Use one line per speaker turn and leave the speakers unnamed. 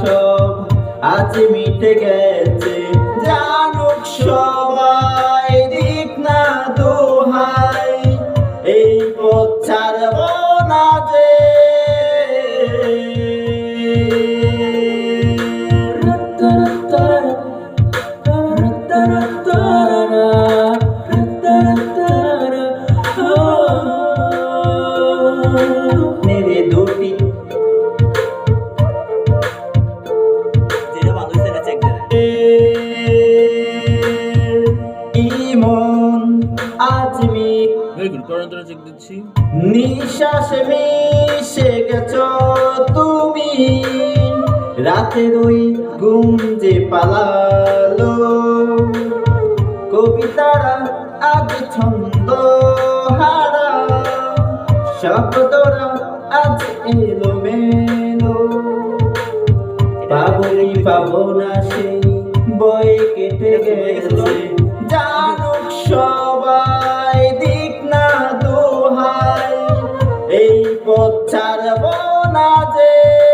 সব আজ মিটে গেছে।
ভেরি গুড করন্তরা চেক দিচ্ছি।
নিঃশ্বাস মিশে গেছ তুমি। রাতের ওই ঘুম যে পালালো। কবিতারা আজ ছন্দ হারা। শব্দরা আজ এলো মেলো পাবো কি পাবো না সেই বই কেটে গেছে। ছাড়ব না যে।